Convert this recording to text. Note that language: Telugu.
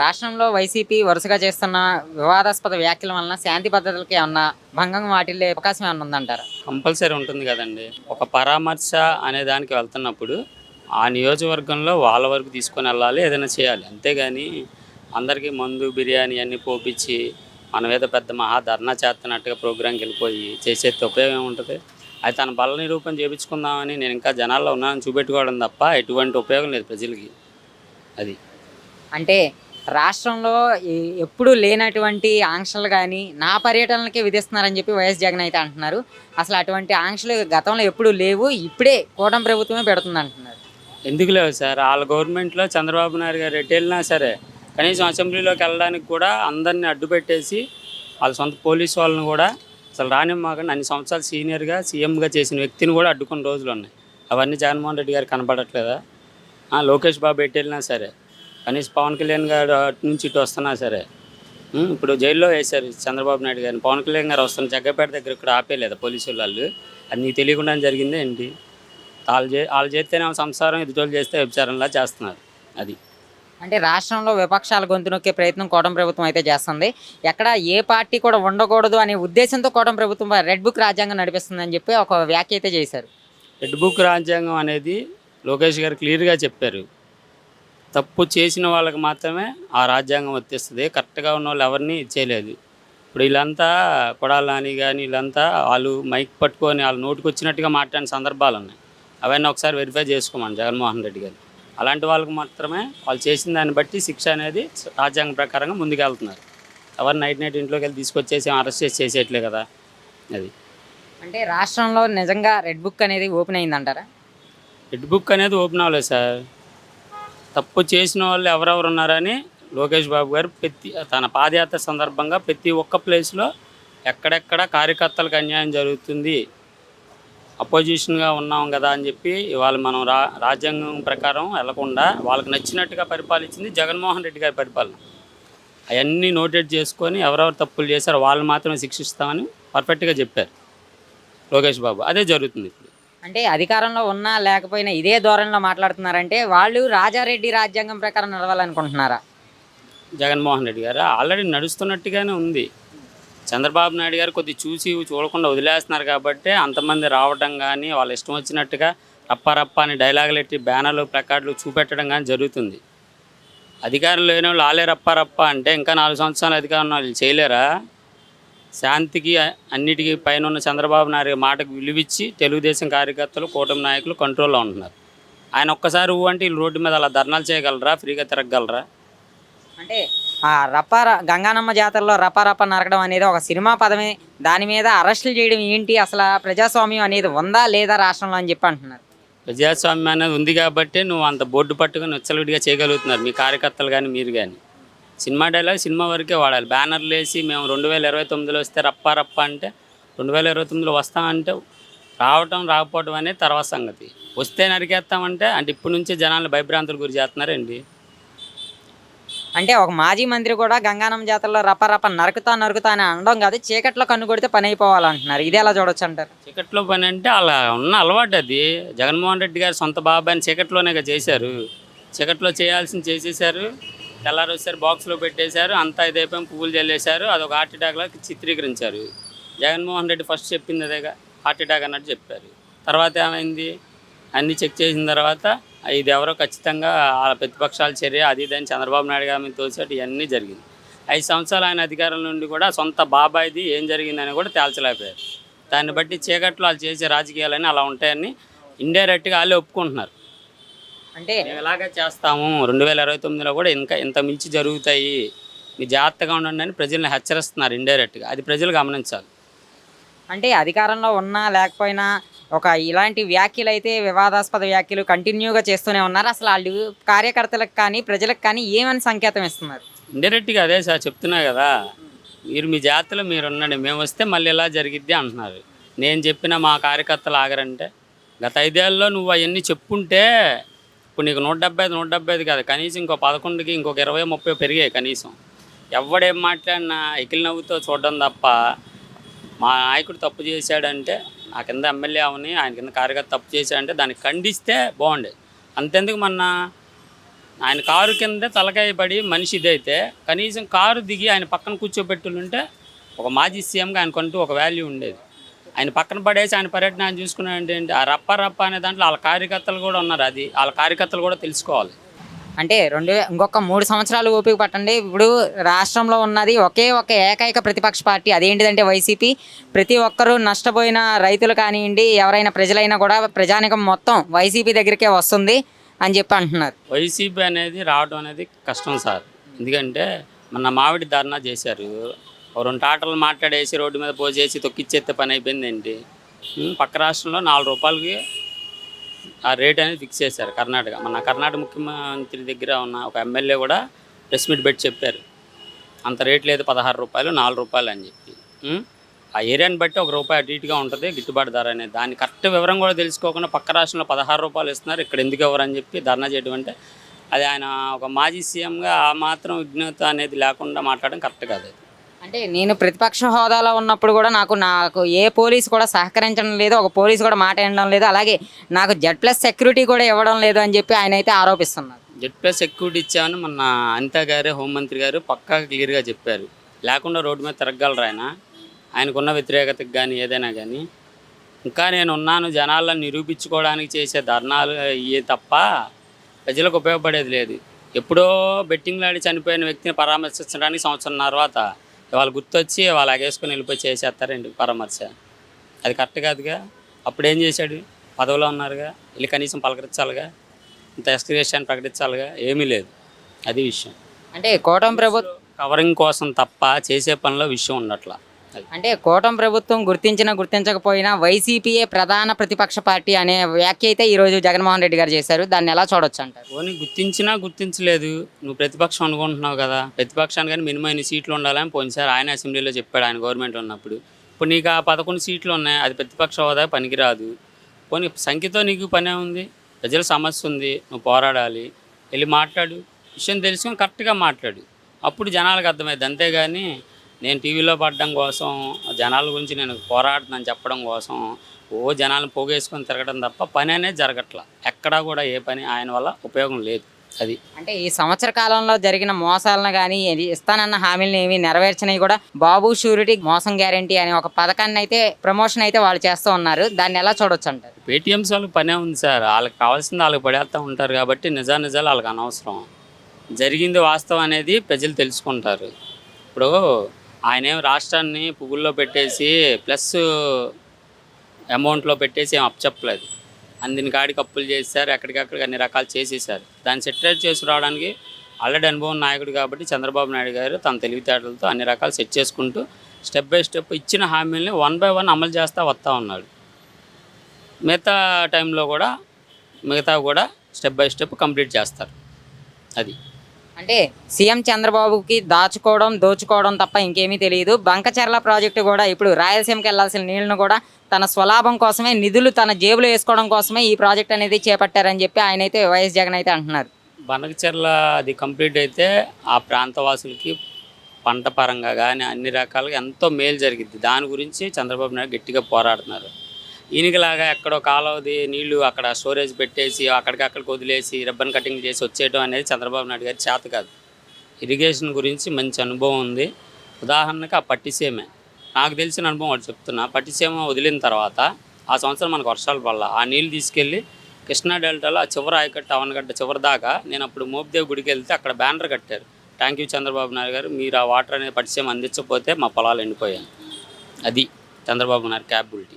రాష్ట్రంలో వైసీపీ వరుసగా చేస్తున్న వివాదాస్పద వ్యాఖ్యల వలన శాంతి భద్రతలకి ఏమన్నా భంగం వాటిల్లే అవకాశం ఏమన్నా ఉందంటారా? కంపల్సరీ ఉంటుంది కదండి. ఒక పరామర్శ అనే దానికి వెళ్తున్నప్పుడు ఆ నియోజకవర్గంలో వాళ్ళ వరకు తీసుకొని వెళ్ళాలి ఏదైనా చేయాలి. అంతేగాని అందరికీ మందు బిర్యానీ అన్ని పోపించి మన మీద పెద్ద మహా ధర్నా చేస్తున్నట్టుగా ప్రోగ్రాంకి వెళ్ళిపోయి చేసేది ఉపయోగం ఏముంటుంది? అది తన బల నిరూపణ చేయించుకుందామని నేను ఇంకా జనాల్లో ఉన్నానని చూపెట్టుకోవడం తప్ప ఎటువంటి ఉపయోగం లేదు ప్రజలకి. అది. అంటే రాష్ట్రంలో ఎప్పుడూ లేనటువంటి ఆంక్షలు కానీ నా పర్యటనలకే విధిస్తున్నారని చెప్పి వైఎస్ జగన్ అయితే అంటున్నారు. అసలు అటువంటి ఆంక్షలు గతంలో ఎప్పుడూ లేవు ఇప్పుడే కూటమి ప్రభుత్వమే పెడుతుంది అంటున్నారు ఎందుకు లేవు సార్? వాళ్ళ గవర్నమెంట్లో చంద్రబాబు నాయుడు గారు ఎటు వెళ్ళినా సరే కనీసం అసెంబ్లీలోకి వెళ్ళడానికి కూడా అందరిని అడ్డు పెట్టేసి వాళ్ళ సొంత పోలీసు వాళ్ళని కూడా అసలు రానిమ్మాకండి అన్ని సంవత్సరాలు సీనియర్గా సీఎంగా చేసిన వ్యక్తిని కూడా అడ్డుకున్న రోజులు ఉన్నాయి. అవన్నీ జగన్మోహన్ రెడ్డి గారు కనపడట్లేదా? లోకేష్ బాబు ఎటు వెళ్ళినా సరే. కనీసం పవన్ కళ్యాణ్ గారు అటు నుంచి ఇటు వస్తున్నా సరే. ఇప్పుడు జైల్లో వేశారు చంద్రబాబు నాయుడు గారిని. పవన్ కళ్యాణ్ గారు వస్తున్న జగ్గపేట దగ్గర ఇక్కడ ఆపేయలేదు పోలీసు వాళ్ళు అది నీకు తెలియకుండా జరిగిందే ఏంటి? వాళ్ళు చే వాళ్ళు చేస్తేనే సంసారం ఎదుటోళ్ళు చేస్తే వ్యభిచారంలా చేస్తున్నారు. అది. అంటే రాష్ట్రంలో విపక్షాల గొంతు నొక్కే ప్రయత్నం కూటమి ప్రభుత్వం అయితే చేస్తుంది. ఎక్కడ ఏ పార్టీ కూడా ఉండకూడదు అనే ఉద్దేశంతో కూటమి ప్రభుత్వం రెడ్ బుక్ రాజ్యాంగం నడిపిస్తుందని చెప్పి ఒక వ్యాఖ్య అయితే చేశారు. రెడ్ బుక్ రాజ్యాంగం అనేది లోకేష్ గారు క్లియర్గా చెప్పారు. తప్పు చేసిన వాళ్ళకి మాత్రమే ఆ రాజ్యాంగం వర్తిస్తుంది కరెక్ట్గా ఉన్న వాళ్ళు ఎవరిని చేయలేదు. ఇప్పుడు వీళ్ళంతా కొడాలి నాని కానీ వీళ్ళంతా వాళ్ళు మైక్ పట్టుకొని వాళ్ళ నోటికి వచ్చినట్టుగా మాట్లాడిన సందర్భాలు ఉన్నాయి. అవన్నీ ఒకసారి వెరిఫై చేసుకోమని జగన్మోహన్ రెడ్డి గారు. అలాంటి వాళ్ళకి మాత్రమే వాళ్ళు చేసిన దాన్ని బట్టి శిక్ష అనేది రాజ్యాంగం ప్రకారంగా ముందుకెళ్తున్నారు. ఎవరు నైట్ నైట్ ఇంట్లోకి వెళ్ళి తీసుకొచ్చేసి అరెస్ట్ చేసి చేసేయట్లే కదా అది. అంటే రాష్ట్రంలో నిజంగా రెడ్ బుక్ అనేది ఓపెన్ అయిందంటారా? రెడ్ బుక్ అనేది ఓపెన్ అవ్వలేదు సార్. తప్పు చేసిన వాళ్ళు ఎవరెవరు ఉన్నారని లోకేష్ బాబు గారు ప్రతి తన పాదయాత్ర సందర్భంగా ప్రతి ఒక్క ప్లేస్లో ఎక్కడెక్కడ కార్యకర్తలకు అన్యాయం జరుగుతుంది అపోజిషన్గా ఉన్నాం కదా అని చెప్పి ఇవాళ మనం రా రాజ్యాంగం ప్రకారం వెళ్ళకుండా వాళ్ళకి నచ్చినట్టుగా పరిపాలించింది జగన్మోహన్ రెడ్డి గారి పరిపాలన. అవన్నీ నోటెడ్ చేసుకొని ఎవరెవరు తప్పులు చేశారో వాళ్ళు మాత్రమే శిక్షిస్తామని పర్ఫెక్ట్గా చెప్పారు లోకేష్ బాబు. అదే జరుగుతుంది ఇప్పుడు. అంటే అధికారంలో ఉన్నా లేకపోయినా ఇదే ధోరణిలో మాట్లాడుతున్నారంటే వాళ్ళు రాజారెడ్డి రాజ్యాంగం ప్రకారం నడవాలనుకుంటున్నారా? జగన్మోహన్ రెడ్డి గారు ఆల్రెడీ నడుస్తున్నట్టుగానే ఉంది. చంద్రబాబు నాయుడు గారు కొద్ది చూసి చూడకుండా వదిలేస్తున్నారు కాబట్టి అంతమంది రావడం కానీ వాళ్ళ ఇష్టం వచ్చినట్టుగా రప్పారప్ప అని డైలాగులు ఎట్టి బ్యానర్లు ప్లకార్డులు చూపెట్టడం కానీ జరుగుతుంది. అధికారులు లేని వాళ్ళు ఆలే రప్పారప్ప అంటే ఇంకా నాలుగు సంవత్సరాలు అధికారం వాళ్ళు చేయలేరా? శాంతికి అన్నిటికీ పైన ఉన్న చంద్రబాబు నాయుడు మాటకు విలువిచ్చి తెలుగుదేశం కార్యకర్తలు కూటమి నాయకులు కంట్రోల్లో ఉంటున్నారు. ఆయన ఒక్కసారి ఊ అంటే రోడ్డు మీద అలా ధర్నాలు చేయగలరా? ఫ్రీగా తిరగగలరా? అంటే ఆ రప్ప గంగానమ్మ జాతరలో రప్ప నరకడం అనేది ఒక సినిమా పదమే. దాని మీద అరెస్టులు చేయడం ఏంటి? అసలు ప్రజాస్వామ్యం అనేది ఉందా లేదా రాష్ట్రంలో అని చెప్పి అంటున్నారు. ప్రజాస్వామ్యం అనేది ఉంది కాబట్టి నువ్వు అంత బోర్డు పట్టుకొని విచ్చలవిడిగా చేయగలుగుతున్నారు మీ కార్యకర్తలు కానీ మీరు కానీ సినిమా డైలాగ్ సినిమా వరకే వాడాలి. బ్యానర్లు వేసి మేము రెండు వేల ఇరవై తొమ్మిదిలో వస్తే రప్ప రప్ప అంటే రెండు వేల ఇరవై తొమ్మిదిలో వస్తామంటే రావటం రాకపోవటం అనేది తర్వాత సంగతి. వస్తే నరికేస్తామంటే అంటే ఇప్పటి నుంచే జనాలు భయభ్రాంతులు గురి చేస్తున్నారండి. అంటే ఒక మాజీ మంత్రి కూడా గంగానమ్మ జాతరలో రప్ప రప్ప నరుకుతా నరుకుతా అని అనడం కాదు చీకట్లో కన్ను కొడితే పని అయిపోవాలంటున్నారు. ఇది ఎలా చూడొచ్చు అంటారు? చీకట్లో పని అంటే అలా ఉన్న అలవాటు అది. జగన్మోహన్ రెడ్డి గారు సొంత బాబాయిని చీకట్లోనే చేశారు. చీకట్లో చేయాల్సింది చేసేసారు తెల్లారి వచ్చారు బాక్స్లో పెట్టేశారు అంతా ఇదైపోయి పువ్వులు చల్లేశారు అదొక హార్ట్ అటాక్లా చిత్రీకరించారు. జగన్మోహన్ రెడ్డి ఫస్ట్ చెప్పింది అదేగా హార్ట్ అటాక్ అన్నట్టు చెప్పారు. తర్వాత ఏమైంది? అన్నీ చెక్ చేసిన తర్వాత ఇది ఎవరో ఖచ్చితంగా ఆ ప్రతిపక్షాల చర్య అది ఇది అని చంద్రబాబు నాయుడు గారి మీద తోసేటి ఇవన్నీ జరిగింది. ఐదు సంవత్సరాలు ఆయన అధికారం నుండి కూడా సొంత బాబాయిది ఏం జరిగిందని కూడా తేల్చలేకపోయారు. దాన్ని బట్టి చీకట్లో వాళ్ళు చేసే రాజకీయాలని అలా ఉంటాయని ఇండైరెక్ట్గా వాళ్ళే ఒప్పుకుంటున్నారు. అంటే ఇలాగే చేస్తాము? రెండు వేల ఇరవై తొమ్మిదిలో కూడా ఇంకా ఇంత మించి జరుగుతాయి. మీ జాగ్రత్తగా ఉండండి అని ప్రజల్ని హెచ్చరిస్తున్నారు ఇండైరెక్ట్గా అది ప్రజలు గమనించాలి. అంటే అధికారంలో ఉన్నా లేకపోయినా ఒక ఇలాంటి వ్యాఖ్యలు అయితే వివాదాస్పద వ్యాఖ్యలు కంటిన్యూగా చేస్తూనే ఉన్నారు. అసలు వాళ్ళు కార్యకర్తలకు కానీ ప్రజలకు కానీ ఏమని సంకేతం ఇస్తున్నారు? ఇండైరెక్ట్గా అదే సార్ చెప్తున్నా కదా. మీరు మీ జాగ్రత్తలో మీరు ఉండండి. మేము వస్తే మళ్ళీ ఇలా జరిగిద్ది అంటున్నారు. నేను చెప్పిన మా కార్యకర్తలు ఆగరంటే. గత ఐదేళ్ళలో నువ్వు అవన్నీ చెప్పుంటే ఇప్పుడు నీకు నూట డెబ్బై ఐదు నూట డెబ్బై ఐదు కాదు. కనీసం ఇంకో పదకొండుకి ఇంకొక ఇరవై ముప్పై పెరిగాయి కనీసం. ఎవడేం మాట్లాడినా ఎకిలి నవ్వుతో చూడడం తప్ప మా నాయకుడు తప్పు చేశాడంటే నా కింద ఎమ్మెల్యే అవని ఆయన కింద కార్యకర్త తప్పు చేశాడంటే దాన్ని ఖండిస్తే బాగుండేది. అంతెందుకు మొన్న? ఆయన కారు కింద తలకాయ పడి మనిషి ఇదైతే కనీసం కారు దిగి ఆయన పక్కన కూర్చోబెట్టుంటే ఒక మాజీ సీఎంగా ఆయనకంటూ ఒక వాల్యూ ఉండేది. ఆయన పక్కన పడేసి ఆయన పర్యటన ఆయన చూసుకున్నాడంటే ఏంటి? ఆ రప్ప రప్ప అనే దాంట్లో వాళ్ళ కార్యకర్తలు కూడా ఉన్నారు. అది వాళ్ళ కార్యకర్తలు కూడా తెలుసుకోవాలి. అంటే రెండు ఇంకొక మూడు సంవత్సరాలు ఓపిక పట్టండి. ఇప్పుడు రాష్ట్రంలో ఉన్నది ఒకే ఒక ఏకైక ప్రతిపక్ష పార్టీ. అదేంటిదంటే వైసీపీ. ప్రతి ఒక్కరూ నష్టపోయిన రైతులు కానివ్వండి ఎవరైనా ప్రజలైనా కూడా ప్రజానికం మొత్తం వైసీపీ దగ్గరికే వస్తుంది అని చెప్పి అంటున్నారు. వైసీపీ అనేది రావడం అనేది కష్టం సార్. ఎందుకంటే మొన్న మామిడి ధర్నా చేశారు. రెండు టాటలు మాట్లాడేసి రోడ్డు మీద పోసేసి తొక్కిచ్చేస్తే పని అయిపోయింది ఏంటి? పక్క రాష్ట్రంలో నాలుగు రూపాయలకి ఆ రేట్ అనేది ఫిక్స్ చేశారు కర్ణాటక. మన కర్ణాటక ముఖ్యమంత్రి దగ్గర ఉన్న ఒక ఎమ్మెల్యే కూడా ప్రెస్ మీట్ పెట్టి చెప్పారు. అంత రేట్ లేదు పదహారు రూపాయలు నాలుగు రూపాయలు అని చెప్పి. ఆ ఏరియాని బట్టి ఒక రూపాయి అటు ఇటుగా ఉంటుంది గిట్టుబాటు ధర అనేది. దాని కరెక్ట్ వివరం కూడా తెలుసుకోకుండా పక్క రాష్ట్రంలో పదహారు రూపాయలు ఇస్తున్నారు ఇక్కడ ఎందుకు ఎవరు అని చెప్పి ధర్నా చేయడం అంటే అది ఆయన ఒక మాజీ సీఎంగా ఆ మాత్రం విఘ్నత అనేది లేకుండా మాట్లాడడం కరెక్ట్ కాదు అంటే నేను ప్రతిపక్ష హోదాలో ఉన్నప్పుడు కూడా నాకు నాకు ఏ పోలీసు కూడా సహకరించడం లేదు ఒక పోలీసు కూడా మాట వినడం లేదు అలాగే నాకు జెడ్ ప్లస్ సెక్యూరిటీ కూడా ఇవ్వడం లేదు అని చెప్పి ఆయన అయితే ఆరోపిస్తున్నారు. జెడ్ ప్లస్ సెక్యూరిటీ ఇచ్చామని మొన్న అనిత గారే హోంమంత్రి గారు పక్కా క్లియర్గా చెప్పారు. లేకుండా రోడ్డు మీద తిరగలరు ఆయన? ఆయనకున్న వ్యతిరేకతకు కానీ ఏదైనా కానీ ఇంకా నేను ఉన్నాను జనాలను నిరూపించుకోవడానికి చేసే ధర్నాలు ఇవే తప్ప ప్రజలకు ఉపయోగపడేది లేదు. ఎప్పుడో బెట్టింగ్లాడి చనిపోయిన వ్యక్తిని పరామర్శించడానికి సంవత్సరం తర్వాత వాళ్ళు గుర్తొచ్చి వాళ్ళు అగేసుకొని వెళ్ళిపోయి చేసేస్తారండి పరామర్శ. అది కరెక్ట్ కాదుగా? అప్పుడు ఏం చేశాడు? పదవిలో ఉన్నారుగా? వెళ్ళి కనీసం పలకరించాలిగా? ఇంత ఎక్స్క్రియేషన్ ప్రకటించాలిగా? ఏమీ లేదు. అది విషయం. అంటే కూటమి ప్రభుత్వం కవరింగ్ కోసం తప్ప చేసే పనిలో విషయం ఉండట్లా అంటే కూటమి ప్రభుత్వం గుర్తించినా గుర్తించకపోయినా వైసీపీయే ప్రధాన ప్రతిపక్ష పార్టీ అనే వ్యాఖ్య అయితే ఈరోజు జగన్మోహన్ రెడ్డి గారు చేశారు. దాన్ని ఎలా చూడొచ్చు అంటారు పోనీ గుర్తించినా గుర్తించలేదు. నువ్వు ప్రతిపక్షం అనుకుంటున్నావు కదా. ప్రతిపక్షానికి కానీ మినిమం ఎన్ని సీట్లు ఉండాలని పోయినసారి ఆయన అసెంబ్లీలో చెప్పాడు ఆయన గవర్నమెంట్ ఉన్నప్పుడు. ఇప్పుడు నీకు ఆ పదకొండు సీట్లు ఉన్నాయి. అది ప్రతిపక్ష హోదా పనికిరాదు. పోనీ సంఖ్యతో నీకు పనే ఉంది ప్రజల సమస్య ఉంది. నువ్వు పోరాడాలి. వెళ్ళి మాట్లాడు. విషయం తెలుసుకొని కరెక్ట్గా మాట్లాడు. అప్పుడు జనాలకు అర్థమైంది అంతేగాని నేను టీవీలో పడడం కోసం జనాల గురించి నేను పోరాడుతున్నాను చెప్పడం కోసం ఓ జనాలను పోగేసుకొని తిరగడం తప్ప పని అనేది జరగట్లా. ఎక్కడా కూడా ఏ పని ఆయన వల్ల ఉపయోగం లేదు అది. అంటే ఈ సంవత్సర కాలంలో జరిగిన మోసాలను కానీ ఇస్తానన్న హామీలను ఏమి నెరవేర్చినవి కూడా బాబు షూరిటీ మోసం గ్యారంటీ అనే ఒక పథకాన్ని అయితే ప్రమోషన్ అయితే వాళ్ళు చేస్తూ ఉన్నారు. దాన్ని ఎలా చూడొచ్చు అంటారు? పేటీఎంస్ వాళ్ళకి పనే ఉంది సార్. వాళ్ళకి కావాల్సింది వాళ్ళకి పడేస్తూ ఉంటారు కాబట్టి నిజా నిజాలు వాళ్ళకి అనవసరం. జరిగింది వాస్తవం అనేది ప్రజలు తెలుసుకుంటారు. ఇప్పుడు ఆయన ఏం రాష్ట్రాన్ని పువ్వుల్లో పెట్టేసి ప్లస్ అమౌంట్లో పెట్టేసి ఏం అప్పచెప్పలేదు. అందిన కాడికి అప్పులు చేశారు ఎక్కడికక్కడికి అన్ని రకాలు చేసేసారు. దాన్ని సెటిలైట్ చేసి రావడానికి ఆల్రెడీ అనుభవం నాయకుడు కాబట్టి చంద్రబాబు నాయుడు గారు తన తెలివితేటలతో అన్ని రకాలు సెట్ చేసుకుంటూ స్టెప్ బై స్టెప్ ఇచ్చిన హామీలని వన్ బై వన్ అమలు చేస్తూ వస్తూ ఉన్నాడు. మిగతా టైంలో కూడా మిగతా కూడా స్టెప్ బై స్టెప్ కంప్లీట్ చేస్తారు. అది. అంటే సీఎం చంద్రబాబుకి దాచుకోవడం దోచుకోవడం తప్ప ఇంకేమీ తెలియదు. బంకచెర్ల ప్రాజెక్టు కూడా ఇప్పుడు రాయలసీమకి వెళ్ళాల్సిన నీళ్ళను కూడా తన స్వలాభం కోసమే నిధులు తన జేబులో వేసుకోవడం కోసమే ఈ ప్రాజెక్ట్ అనేది చేపట్టారని చెప్పి ఆయన అయితే వైఎస్ జగన్ అయితే అంటున్నారు. బనకచెర్ల అది కంప్లీట్ అయితే ఆ ప్రాంతవాసులకి పంట పరంగా కానీ అన్ని రకాలుగా ఎంతో మేలు జరిగింది దాని గురించి చంద్రబాబు నాయుడు గట్టిగా పోరాడుతున్నారు. ఈయనకిలాగా ఎక్కడో కాలువది నీళ్ళు అక్కడ స్టోరేజ్ పెట్టేసి అక్కడికక్కడికి వదిలేసి రిబ్బన్ కటింగ్ చేసి వచ్చేయడం అనేది చంద్రబాబు నాయుడు గారి చేత కాదు. ఇరిగేషన్ గురించి మంచి అనుభవం ఉంది. ఉదాహరణకు ఆ పట్టిసీమే నాకు తెలిసిన అనుభవం ఒకటి చెప్తున్నా. పట్టిసీమ వదిలిన తర్వాత ఆ సంవత్సరం మనకు వర్షాలు పడాల. ఆ నీళ్ళు తీసుకెళ్ళి కృష్ణా డెల్టాలో ఆ చివరి ఆయకట్ట అవనగడ్డ చివరి దాకా నేను అప్పుడు మోపిదేవి గుడికి వెళ్తే అక్కడ బ్యానర్ కట్టారు. థ్యాంక్ యూ చంద్రబాబు నాయుడు గారు. మీరు ఆ వాటర్ అనేది పట్టిసీమ అందించకపోతే మా పొలాలు ఎండిపోయాయి. అది చంద్రబాబు నాయుడు క్యాపబిలిటీ.